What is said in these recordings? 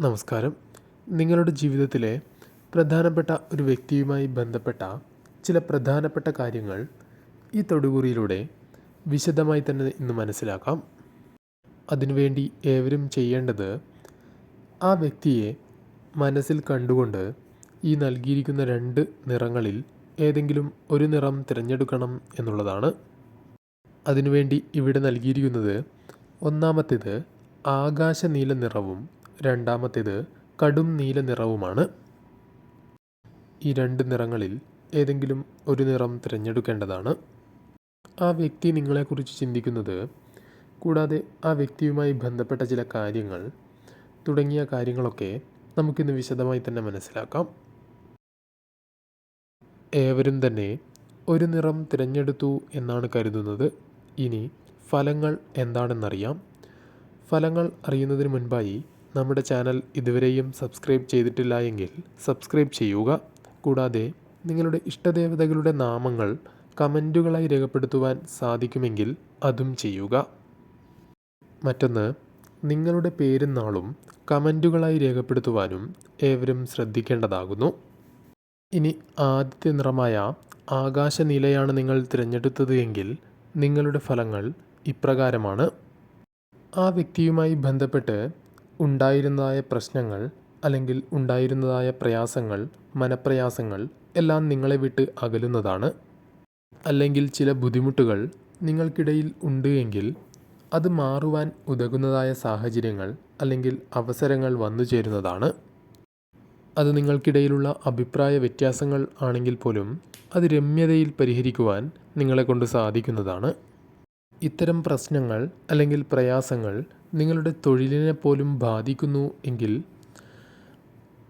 നമസ്കാരം. നിങ്ങളുടെ ജീവിതത്തിലെ പ്രധാനപ്പെട്ട ഒരു വ്യക്തിയുമായി ബന്ധപ്പെട്ട ചില പ്രധാനപ്പെട്ട കാര്യങ്ങൾ ഈ തൊടുകുറിയിലൂടെ വിശദമായി തന്നെ ഇന്ന് മനസ്സിലാക്കാം. അതിനുവേണ്ടി ഏവരും ചെയ്യേണ്ടത് ആ വ്യക്തിയെ മനസ്സിൽ കണ്ടുകൊണ്ട് ഈ നൽകിയിരിക്കുന്ന രണ്ട് നിറങ്ങളിൽ ഏതെങ്കിലും ഒരു നിറം തിരഞ്ഞെടുക്കണം എന്നുള്ളതാണ്. അതിനുവേണ്ടി ഇവിടെ നൽകിയിരിക്കുന്നത് ഒന്നാമത്തേത് ആകാശനീല നിറവും രണ്ടാമത്തേത് കടും നീല നിറവുമാണ്. ഈ രണ്ട് നിറങ്ങളിൽ ഏതെങ്കിലും ഒരു നിറം തിരഞ്ഞെടുക്കേണ്ടതാണ്. ആ വ്യക്തി നിങ്ങളെക്കുറിച്ച് ചിന്തിക്കുന്നത് കൂടാതെ ആ വ്യക്തിയുമായി ബന്ധപ്പെട്ട ചില കാര്യങ്ങൾ തുടങ്ങിയ കാര്യങ്ങളൊക്കെ നമുക്കിന്ന് വിശദമായി തന്നെ മനസ്സിലാക്കാം. ഏവരും തന്നെ ഒരു നിറം തിരഞ്ഞെടുത്തു എന്നാണ് കരുതുന്നത്. ഇനി ഫലങ്ങൾ എന്താണെന്നറിയാം. ഫലങ്ങൾ അറിയുന്നതിന് മുൻപായി നമ്മുടെ ചാനൽ ഇതുവരെയും സബ്സ്ക്രൈബ് ചെയ്തിട്ടില്ല എങ്കിൽ സബ്സ്ക്രൈബ് ചെയ്യുക. കൂടാതെ നിങ്ങളുടെ ഇഷ്ടദേവതകളുടെ നാമങ്ങൾ കമന്റുകളായി രേഖപ്പെടുത്തുവാൻ സാധിക്കുമെങ്കിൽ അതും ചെയ്യുക. മറ്റൊന്ന് നിങ്ങളുടെ പേരും നാളും കമന്റുകളായി രേഖപ്പെടുത്തുവാനും ഏവരും ശ്രദ്ധിക്കേണ്ടതാകുന്നു. ഇനി ആദ്യത്തെ നിറമായ ആകാശനീലയാണ് നിങ്ങൾ തിരഞ്ഞെടുത്തത് എങ്കിൽ നിങ്ങളുടെ ഫലങ്ങൾ ഇപ്രകാരമാണ്. ആ വ്യക്തിയുമായി ബന്ധപ്പെട്ട് ഉണ്ടായിരുന്നതായ പ്രശ്നങ്ങൾ അല്ലെങ്കിൽ ഉണ്ടായിരുന്നതായ പ്രയാസങ്ങൾ മനപ്രയാസങ്ങൾ എല്ലാം നിങ്ങളെ വിട്ട് അകലുന്നതാണ്. അല്ലെങ്കിൽ ചില ബുദ്ധിമുട്ടുകൾ നിങ്ങൾക്കിടയിൽ ഉണ്ട് എങ്കിൽ അത് മാറുവാൻ ഉതകുന്നതായ സാഹചര്യങ്ങൾ അല്ലെങ്കിൽ അവസരങ്ങൾ വന്നു ചേരുന്നതാണ്. അത് നിങ്ങൾക്കിടയിലുള്ള അഭിപ്രായ വ്യത്യാസങ്ങൾ ആണെങ്കിൽ പോലും അത് രമ്യതയിൽ പരിഹരിക്കുവാൻ നിങ്ങളെക്കൊണ്ട് സാധിക്കുന്നതാണ്. ഇത്തരം പ്രശ്നങ്ങൾ അല്ലെങ്കിൽ പ്രയാസങ്ങൾ നിങ്ങളുടെ തൊഴിലിനെ പോലും ബാധിക്കുന്നു എങ്കിൽ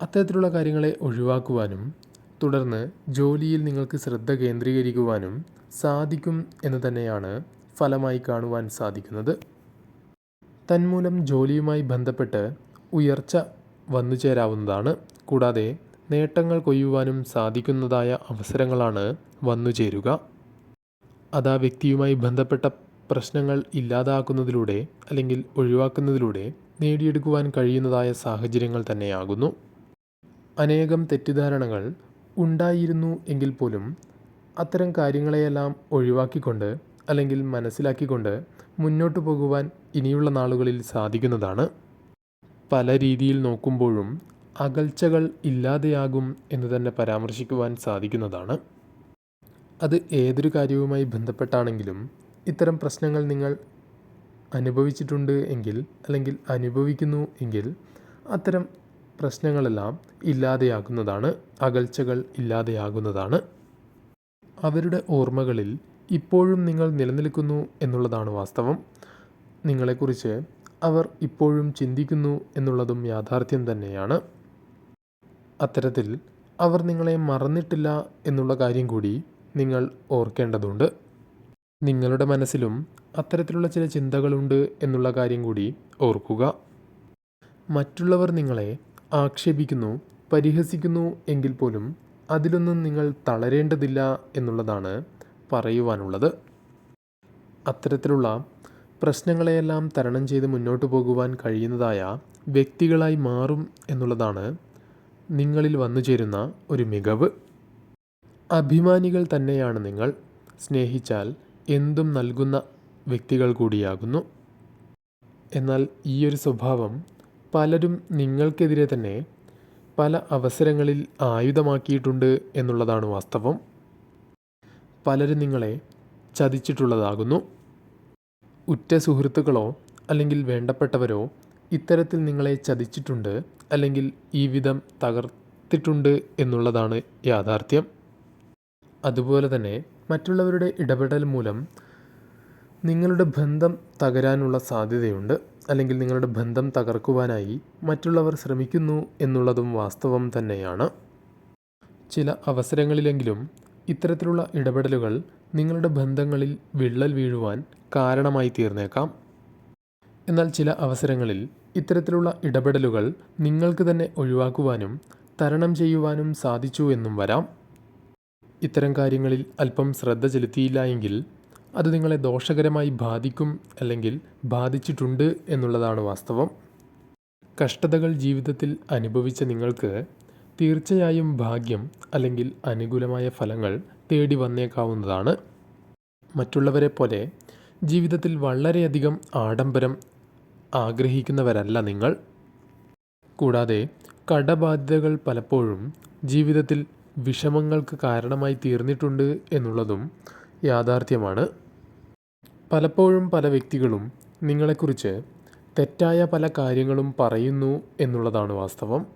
അത്തരത്തിലുള്ള കാര്യങ്ങളെ ഒഴിവാക്കുവാനും തുടർന്ന് ജോലിയിൽ നിങ്ങൾക്ക് ശ്രദ്ധ കേന്ദ്രീകരിക്കുവാനും സാധിക്കും എന്ന് തന്നെയാണ് ഫലമായി കാണുവാൻ സാധിക്കുന്നത്. തന്മൂലം ജോലിയുമായി ബന്ധപ്പെട്ട് ഉയർച്ച വന്നു ചേരാവുന്നതാണ്. കൂടാതെ നേട്ടങ്ങൾ കൊയ്യുവാനും സാധിക്കുന്നതായ അവസരങ്ങളാണ് വന്നു ചേരുക. അത് വ്യക്തിയുമായി ബന്ധപ്പെട്ട പ്രശ്നങ്ങൾ ഇല്ലാതാക്കുന്നതിലൂടെ അല്ലെങ്കിൽ ഒഴിവാക്കുന്നതിലൂടെ നേടിയെടുക്കുവാൻ കഴിയുന്നതായ സാഹചര്യങ്ങൾ തന്നെയാകുന്നു. അനേകം തെറ്റിദ്ധാരണകൾ ഉണ്ടായിരുന്നു എങ്കിൽ പോലും അത്തരം കാര്യങ്ങളെയെല്ലാം ഒഴിവാക്കിക്കൊണ്ട് അല്ലെങ്കിൽ മനസ്സിലാക്കിക്കൊണ്ട് മുന്നോട്ട് പോകുവാൻ ഇനിയുള്ള നാളുകളിൽ സാധിക്കുന്നതാണ്. പല രീതിയിൽ നോക്കുമ്പോഴും അകൽച്ചകൾ ഇല്ലാതെയാകും എന്ന് തന്നെ പരാമർശിക്കുവാൻ സാധിക്കുന്നതാണ്. അത് ഏതൊരു കാര്യവുമായി ബന്ധപ്പെട്ടാണെങ്കിലും ഇത്തരം പ്രശ്നങ്ങൾ നിങ്ങൾ അനുഭവിച്ചിട്ടുണ്ട് എങ്കിൽ അല്ലെങ്കിൽ അനുഭവിക്കുന്നു എങ്കിൽ അത്തരം പ്രശ്നങ്ങളെല്ലാം ഇല്ലാതെയാകുന്നതാണ് അകൽച്ചകൾ ഇല്ലാതെയാകുന്നതാണ്. അവരുടെ ഓർമ്മകളിൽ ഇപ്പോഴും നിങ്ങൾ നിലനിൽക്കുന്നു എന്നുള്ളതാണ് വാസ്തവം. നിങ്ങളെക്കുറിച്ച് അവർ ഇപ്പോഴും ചിന്തിക്കുന്നു എന്നുള്ളതും യാഥാർത്ഥ്യം തന്നെയാണ്. അത്തരത്തിൽ അവർ നിങ്ങളെ മറന്നിട്ടില്ല എന്നുള്ള കാര്യം കൂടി നിങ്ങൾ ഓർക്കേണ്ടതുണ്ട്. നിങ്ങളുടെ മനസ്സിലും അത്തരത്തിലുള്ള ചില ചിന്തകളുണ്ട് എന്നുള്ള കാര്യം കൂടി ഓർക്കുക. മറ്റുള്ളവർ നിങ്ങളെ ആക്ഷേപിക്കുന്നു പരിഹസിക്കുന്നു എങ്കിൽ പോലും അതിലൊന്നും നിങ്ങൾ തളരേണ്ടതില്ല എന്നുള്ളതാണ് പറയുവാനുള്ളത്. അത്തരത്തിലുള്ള പ്രശ്നങ്ങളെയെല്ലാം തരണം ചെയ്ത് മുന്നോട്ട് പോകുവാൻ കഴിയുന്നതായ വ്യക്തികളായി മാറും എന്നുള്ളതാണ് നിങ്ങളിൽ വന്നു ചേരുന്ന ഒരു മികവ്. അഭിമാനികൾ തന്നെയാണ് നിങ്ങൾ. സ്നേഹിച്ചാൽ എന്തും നൽകുന്ന വ്യക്തികൾ കൂടിയാകുന്നു. എന്നാൽ ഈ ഒരു സ്വഭാവം പലരും നിങ്ങൾക്കെതിരെ തന്നെ പല അവസരങ്ങളിൽ ആയുധമാക്കിയിട്ടുണ്ട് എന്നുള്ളതാണ് വാസ്തവം. പലരും നിങ്ങളെ ചതിച്ചിട്ടുള്ളതാകുന്നു. ഉറ്റ സുഹൃത്തുക്കളോ അല്ലെങ്കിൽ വേണ്ടപ്പെട്ടവരോ ഇത്തരത്തിൽ നിങ്ങളെ ചതിച്ചിട്ടുണ്ട് അല്ലെങ്കിൽ ഈ വിധം തകർത്തിട്ടുണ്ട് എന്നുള്ളതാണ് യാഥാർത്ഥ്യം. അതുപോലെ തന്നെ മറ്റുള്ളവരുടെ ഇടപെടൽ മൂലം നിങ്ങളുടെ ബന്ധം തകരാനുള്ള സാധ്യതയുണ്ട്. അല്ലെങ്കിൽ നിങ്ങളുടെ ബന്ധം തകർക്കുവാനായി മറ്റുള്ളവർ ശ്രമിക്കുന്നു എന്നുള്ളതും വാസ്തവം തന്നെയാണ്. ചില അവസരങ്ങളിലെങ്കിലും ഇത്തരത്തിലുള്ള ഇടപെടലുകൾ നിങ്ങളുടെ ബന്ധങ്ങളിൽ വിള്ളൽ വീഴുവാൻ കാരണമായി തീർന്നേക്കാം. എന്നാൽ ചില അവസരങ്ങളിൽ ഇത്തരത്തിലുള്ള ഇടപെടലുകൾ നിങ്ങൾക്ക് തന്നെ ഒഴിവാക്കുവാനും തരണം ചെയ്യുവാനും സാധിച്ചു എന്നും വരാം. ഇത്തരം കാര്യങ്ങളിൽ അല്പം ശ്രദ്ധ ചെലുത്തിയില്ല എങ്കിൽ അത് നിങ്ങളെ ദോഷകരമായി ബാധിക്കും അല്ലെങ്കിൽ ബാധിച്ചിട്ടുണ്ട് എന്നുള്ളതാണ് വാസ്തവം. കഷ്ടതകൾ ജീവിതത്തിൽ അനുഭവിച്ച നിങ്ങൾക്ക് തീർച്ചയായും ഭാഗ്യം അല്ലെങ്കിൽ അനുകൂലമായ ഫലങ്ങൾ തേടി വന്നേക്കാവുന്നതാണ്. മറ്റുള്ളവരെ പോലെ ജീവിതത്തിൽ വളരെയധികം ആഡംബരം ആഗ്രഹിക്കുന്നവരല്ല നിങ്ങൾ. കൂടാതെ കടബാധ്യതകൾ പലപ്പോഴും ജീവിതത്തിൽ വിഷമങ്ങൾക്ക് കാരണമായി തീർന്നിട്ടുണ്ട് എന്നുള്ളതും യാഥാർത്ഥ്യമാണ്. പലപ്പോഴും പല വ്യക്തികളും നിങ്ങളെക്കുറിച്ച് തെറ്റായ പല കാര്യങ്ങളും പറയുന്നു എന്നുള്ളതാണ് വാസ്തവം.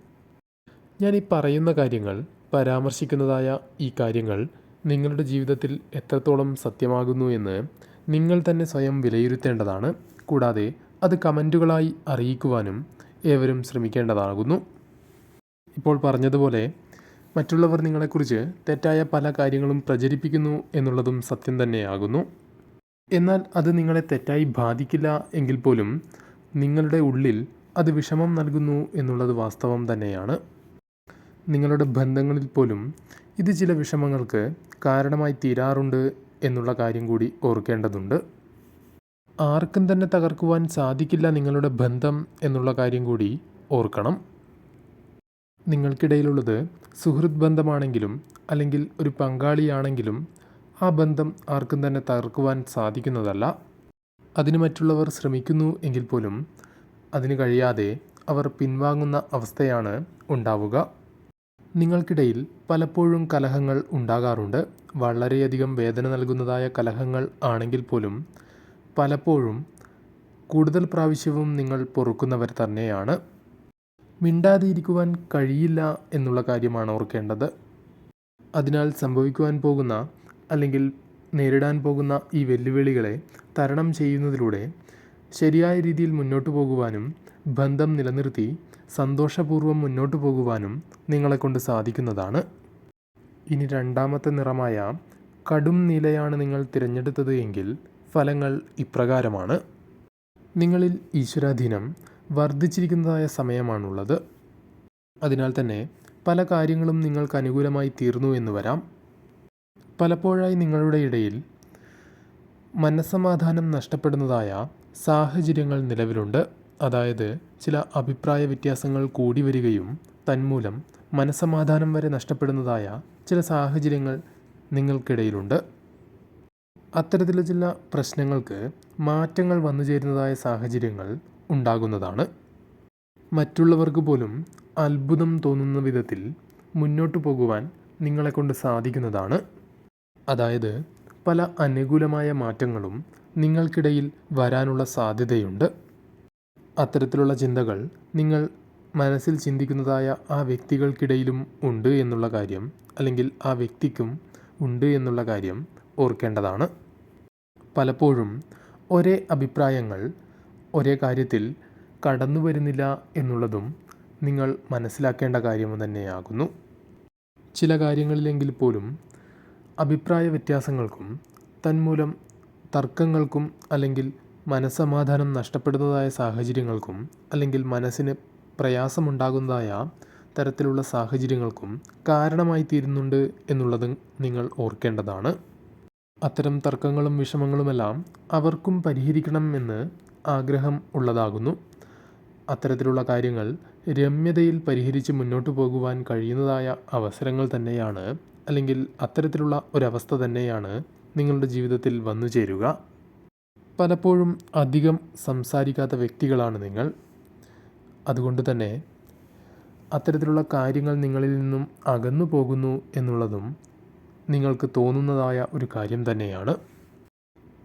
ഞാൻ ഈ പറയുന്ന കാര്യങ്ങൾ പരാമർശിക്കുന്നതായ ഈ കാര്യങ്ങൾ നിങ്ങളുടെ ജീവിതത്തിൽ എത്രത്തോളം സത്യമാകുന്നു എന്ന് നിങ്ങൾ തന്നെ സ്വയം വിലയിരുത്തേണ്ടതാണ്. കൂടാതെ അത് കമന്റുകളായി അറിയിക്കുവാനും ഏവരും ശ്രമിക്കേണ്ടതാകുന്നു. ഇപ്പോൾ പറഞ്ഞതുപോലെ മറ്റുള്ളവർ നിങ്ങളെക്കുറിച്ച് തെറ്റായ പല കാര്യങ്ങളും പ്രചരിപ്പിക്കുന്നു എന്നുള്ളതും സത്യം തന്നെയാകുന്നു. എന്നാൽ അത് നിങ്ങളെ തെറ്റായി ബാധിക്കില്ല എങ്കിൽ പോലും നിങ്ങളുടെ ഉള്ളിൽ അത് വിഷമം നൽകുന്നു എന്നുള്ളത് വാസ്തവം തന്നെയാണ്. നിങ്ങളുടെ ബന്ധങ്ങളിൽ പോലും ഇത് ചില വിഷമങ്ങൾക്ക് കാരണമായി തീരാറുണ്ട് എന്നുള്ള കാര്യം കൂടി ഓർക്കേണ്ടതുണ്ട്. ആർക്കും തന്നെ തകർക്കുവാൻ സാധിക്കില്ല നിങ്ങളുടെ ബന്ധം എന്നുള്ള കാര്യം കൂടി ഓർക്കണം. നിങ്ങൾക്കിടയിലുള്ളത് സുഹൃത്ത് ബന്ധമാണെങ്കിലും അല്ലെങ്കിൽ ഒരു പങ്കാളിയാണെങ്കിലും ആ ബന്ധം ആർക്കും തന്നെ തകർക്കുവാൻ സാധിക്കുന്നതല്ല. അതിന് മറ്റുള്ളവർ ശ്രമിക്കുന്നു എങ്കിൽ പോലും അതിന് കഴിയാതെ അവർ പിൻവാങ്ങുന്ന അവസ്ഥയാണ് ഉണ്ടാവുക. നിങ്ങൾക്കിടയിൽ പലപ്പോഴും കലഹങ്ങൾ ഉണ്ടാകാറുണ്ട്. വളരെയധികം വേദന നൽകുന്നതായ കലഹങ്ങൾ ആണെങ്കിൽ പോലും പലപ്പോഴും കൂടുതൽ പ്രാവശ്യവും നിങ്ങൾ പൊറുക്കുന്നവർ തന്നെയാണ്. മിണ്ടാതിരിക്കുവാൻ കഴിയില്ല എന്നുള്ള കാര്യമാണ് ഓർക്കേണ്ടത്. അതിനാൽ സംഭവിക്കുവാൻ പോകുന്ന അല്ലെങ്കിൽ നേരിടാൻ പോകുന്ന ഈ വെല്ലുവിളികളെ തരണം ചെയ്യുന്നതിലൂടെ ശരിയായ രീതിയിൽ മുന്നോട്ട് പോകുവാനും ബന്ധം നിലനിർത്തി സന്തോഷപൂർവം മുന്നോട്ട് പോകുവാനും നിങ്ങളെക്കൊണ്ട് സാധിക്കുന്നതാണ്. ഇനി രണ്ടാമത്തെ നിറമായ കടും നിലയാണ് നിങ്ങൾ തിരഞ്ഞെടുത്തത് എങ്കിൽ ഫലങ്ങൾ ഇപ്രകാരമാണ്. നിങ്ങളിൽ ഈശ്വരാധീനം വർദ്ധിച്ചിരിക്കുന്നതായ സമയമാണുള്ളത്. അതിനാൽ തന്നെ പല കാര്യങ്ങളും നിങ്ങൾക്ക് അനുകൂലമായി തീർന്നു എന്ന് വരാം. പലപ്പോഴായി നിങ്ങളുടെ ഇടയിൽ മനസ്സമാധാനം നഷ്ടപ്പെടുന്നതായ സാഹചര്യങ്ങൾ നിലവിലുണ്ട്. അതായത് ചില അഭിപ്രായ വ്യത്യാസങ്ങൾ കൂടി വരികയും തന്മൂലം മനസ്സമാധാനം വരെ നഷ്ടപ്പെടുന്നതായ ചില സാഹചര്യങ്ങൾ നിങ്ങൾക്കിടയിലുണ്ട്. അത്തരത്തിലുള്ള ചില പ്രശ്നങ്ങൾക്ക് മാറ്റങ്ങൾ വന്നു ചേരുന്നതായ സാഹചര്യങ്ങൾ ഉണ്ടാകുന്നതാണ്. മറ്റുള്ളവർക്ക് പോലും അത്ഭുതം തോന്നുന്ന വിധത്തിൽ മുന്നോട്ട് പോകുവാൻ നിങ്ങളെക്കൊണ്ട് സാധിക്കുന്നതാണ്. അതായത് പല അനുകൂലമായ മാറ്റങ്ങളും നിങ്ങൾക്കിടയിൽ വരാനുള്ള സാധ്യതയുണ്ട്. അത്തരത്തിലുള്ള ചിന്തകൾ നിങ്ങൾ മനസ്സിൽ ചിന്തിക്കുന്നതായ ആ വ്യക്തികൾക്കിടയിലും ഉണ്ട് എന്നുള്ള കാര്യം അല്ലെങ്കിൽ ആ വ്യക്തിക്കും ഉണ്ട് എന്നുള്ള കാര്യം ഓർക്കേണ്ടതാണ്. പലപ്പോഴും ഒരേ അഭിപ്രായങ്ങൾ ഒരേ കാര്യത്തിൽ കടന്നു വരുന്നില്ല എന്നുള്ളതും നിങ്ങൾ മനസ്സിലാക്കേണ്ട കാര്യം തന്നെയാകുന്നു. ചില കാര്യങ്ങളിലെങ്കിൽ പോലും അഭിപ്രായ വ്യത്യാസങ്ങൾക്കും തന്മൂലം തർക്കങ്ങൾക്കും അല്ലെങ്കിൽ മനസ്സമാധാനം നഷ്ടപ്പെടുന്നതായ സാഹചര്യങ്ങൾക്കും അല്ലെങ്കിൽ മനസ്സിന് പ്രയാസമുണ്ടാകുന്നതായ തരത്തിലുള്ള സാഹചര്യങ്ങൾക്കും കാരണമായി തീരുന്നുണ്ട് എന്നുള്ളത് നിങ്ങൾ ഓർക്കേണ്ടതാണ്. അത്തരം തർക്കങ്ങളും വിഷമങ്ങളുമെല്ലാം അവർക്കും പരിഹരിക്കണം എന്ന് ആഗ്രഹം ഉള്ളതാകുന്നു. അത്തരത്തിലുള്ള കാര്യങ്ങൾ രമ്യതയിൽ പരിഹരിച്ച് മുന്നോട്ട് പോകുവാൻ കഴിയുന്നതായ അവസരങ്ങൾ തന്നെയാണ് അല്ലെങ്കിൽ അത്തരത്തിലുള്ള ഒരവസ്ഥ തന്നെയാണ് നിങ്ങളുടെ ജീവിതത്തിൽ വന്നു ചേരുക. പലപ്പോഴും അധികം സംസാരിക്കാത്ത വ്യക്തികളാണ് നിങ്ങൾ. അതുകൊണ്ട് തന്നെ അത്തരത്തിലുള്ള കാര്യങ്ങൾ നിങ്ങളിൽ നിന്നും അകന്നു പോകുന്നു എന്നുള്ളതും നിങ്ങൾക്ക് തോന്നുന്നതായ ഒരു കാര്യം തന്നെയാണ്.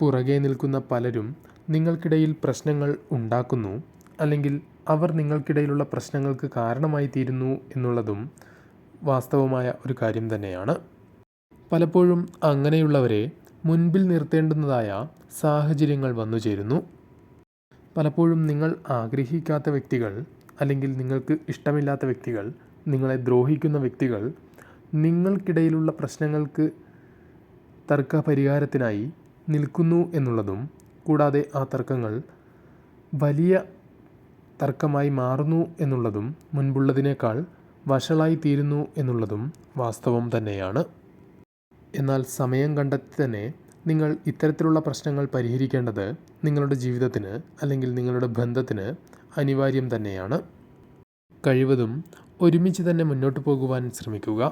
പുറകെ നിൽക്കുന്ന പലരും നിങ്ങൾക്കിടയിൽ പ്രശ്നങ്ങൾ ഉണ്ടാക്കുന്നു അല്ലെങ്കിൽ അവർ നിങ്ങൾക്കിടയിലുള്ള പ്രശ്നങ്ങൾക്ക് കാരണമായി തീരുന്നു എന്നുള്ളതും വാസ്തവമായ ഒരു കാര്യം തന്നെയാണ്. പലപ്പോഴും അങ്ങനെയുള്ളവരെ മുൻപിൽ നിർത്തേണ്ടുന്നതായ സാഹചര്യങ്ങൾ വന്നു ചേരുന്നു. പലപ്പോഴും നിങ്ങൾ ആഗ്രഹിക്കാത്ത വ്യക്തികൾ അല്ലെങ്കിൽ നിങ്ങൾക്ക് ഇഷ്ടമില്ലാത്ത വ്യക്തികൾ നിങ്ങളെ ദ്രോഹിക്കുന്ന വ്യക്തികൾ നിങ്ങൾക്കിടയിലുള്ള പ്രശ്നങ്ങൾക്ക് തർക്ക പരിഹാരത്തിനായി നിൽക്കുന്നു എന്നുള്ളതും കൂടാതെ ആ തർക്കങ്ങൾ വലിയ തർക്കമായി മാറുന്നു എന്നുള്ളതും മുൻപുള്ളതിനേക്കാൾ വഷളായി തീരുന്നു എന്നുള്ളതും വാസ്തവം തന്നെയാണ്. എന്നാൽ സമയം കണ്ടെത്തി തന്നെ നിങ്ങൾ ഇത്തരത്തിലുള്ള പ്രശ്നങ്ങൾ പരിഹരിക്കേണ്ടത് നിങ്ങളുടെ ജീവിതത്തിന് അല്ലെങ്കിൽ നിങ്ങളുടെ ബന്ധത്തിന് അനിവാര്യം തന്നെയാണ്. കഴിവതും ഒരുമിച്ച് തന്നെ മുന്നോട്ട് പോകുവാൻ ശ്രമിക്കുക.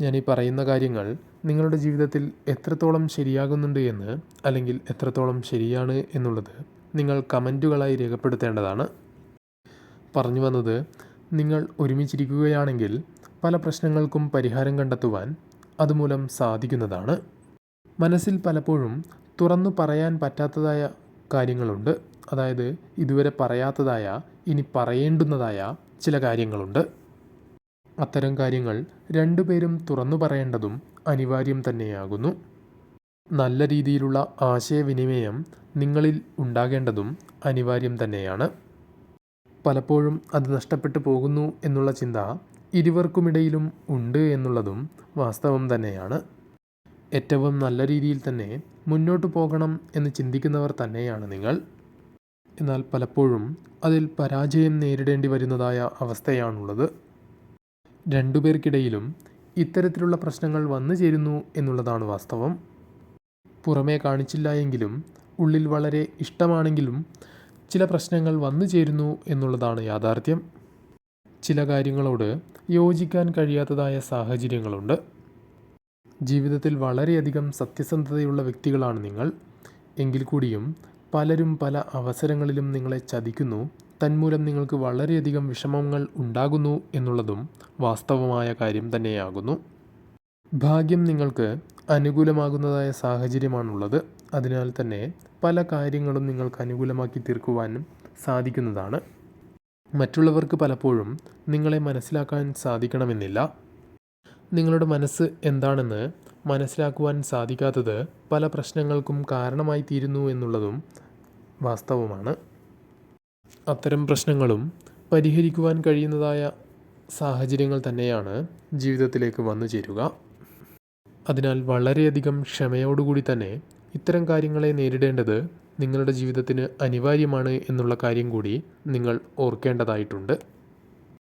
ഞാൻ ഈ പറയുന്ന കാര്യങ്ങൾ നിങ്ങളുടെ ജീവിതത്തിൽ എത്രത്തോളം ശരിയാകുന്നുണ്ട് എന്ന് അല്ലെങ്കിൽ എത്രത്തോളം ശരിയാണ് എന്നുള്ളത് നിങ്ങൾ കമന്റുകളായി രേഖപ്പെടുത്തേണ്ടതാണ്. പറഞ്ഞു വന്നത് നിങ്ങൾ ഒരുമിച്ചിരിക്കുകയാണെങ്കിൽ പല പ്രശ്നങ്ങൾക്കും പരിഹാരം കണ്ടെത്തുവാൻ അതുമൂലം സാധിക്കുന്നതാണ്. മനസ്സിൽ പലപ്പോഴും തുറന്നു പറയാൻ പറ്റാത്തതായ കാര്യങ്ങളുണ്ട്. അതായത് ഇതുവരെ പറയാത്തതായ ഇനി പറയേണ്ടുന്നതായ ചില കാര്യങ്ങളുണ്ട്. അത്തരം കാര്യങ്ങൾ രണ്ടുപേരും തുറന്നു പറയേണ്ടതും അനിവാര്യം തന്നെയാകുന്നു. നല്ല രീതിയിലുള്ള ആശയവിനിമയം നിങ്ങളിൽ ഉണ്ടാകേണ്ടതും അനിവാര്യം തന്നെയാണ്. പലപ്പോഴും അത് നഷ്ടപ്പെട്ടു പോകുന്നു എന്നുള്ള ചിന്ത ഇരുവർക്കുമിടയിലും ഉണ്ട് എന്നുള്ളതും വാസ്തവം തന്നെയാണ്. ഏറ്റവും നല്ല രീതിയിൽ തന്നെ മുന്നോട്ട് പോകണം എന്ന് ചിന്തിക്കുന്നവർ തന്നെയാണ് നിങ്ങൾ. എന്നാൽ പലപ്പോഴും അതിൽ പരാജയം നേരിടേണ്ടി വരുന്നതായ അവസ്ഥയാണുള്ളത്. രണ്ടുപേർക്കിടയിലും ഇത്തരത്തിലുള്ള പ്രശ്നങ്ങൾ വന്നു ചേരുന്നു എന്നുള്ളതാണ് വാസ്തവം. പുറമേ കാണിച്ചില്ല എങ്കിലും ഉള്ളിൽ വളരെ ഇഷ്ടമാണെങ്കിലും ചില പ്രശ്നങ്ങൾ വന്നു ചേരുന്നു എന്നുള്ളതാണ് യാഥാർത്ഥ്യം. ചില കാര്യങ്ങളോട് യോജിക്കാൻ കഴിയാത്തതായ സാഹചര്യങ്ങളുണ്ട്. ജീവിതത്തിൽ വളരെയധികം സത്യസന്ധതയുള്ള വ്യക്തികളാണ് നിങ്ങൾ. എങ്കിൽ കൂടിയും പലരും പല അവസരങ്ങളിലും നിങ്ങളെ ചതിക്കുന്നു. തന്മൂലം നിങ്ങൾക്ക് വളരെയധികം വിഷമങ്ങൾ ഉണ്ടാകുന്നു എന്നുള്ളതും വാസ്തവമായ കാര്യം തന്നെയാകുന്നു. ഭാഗ്യം നിങ്ങൾക്ക് അനുകൂലമാകുന്നതായ സാഹചര്യമാണുള്ളത്. അതിനാൽ തന്നെ പല കാര്യങ്ങളും നിങ്ങൾക്ക് അനുകൂലമാക്കി തീർക്കുവാനും സാധിക്കുന്നതാണ്. മറ്റുള്ളവർക്ക് പലപ്പോഴും നിങ്ങളെ മനസ്സിലാക്കാൻ സാധിക്കണമെന്നില്ല. നിങ്ങളുടെ മനസ്സ് എന്താണെന്ന് മനസ്സിലാക്കുവാൻ സാധിക്കാത്തത് പല പ്രശ്നങ്ങൾക്കും കാരണമായി തീരുന്നു എന്നുള്ളതും വാസ്തവമാണ്. അത്തരം പ്രശ്നങ്ങളും പരിഹരിക്കുവാൻ കഴിയുന്നതായ സാഹചര്യങ്ങൾ തന്നെയാണ് ജീവിതത്തിലേക്ക് വന്നു ചേരുക. അതിനാൽ വളരെയധികം ക്ഷമയോടുകൂടി തന്നെ ഇത്തരം കാര്യങ്ങളെ നേരിടേണ്ടത് നിങ്ങളുടെ ജീവിതത്തിന് അനിവാര്യമാണ് എന്നുള്ള കാര്യം കൂടി നിങ്ങൾ ഓർക്കേണ്ടതായിട്ടുണ്ട്.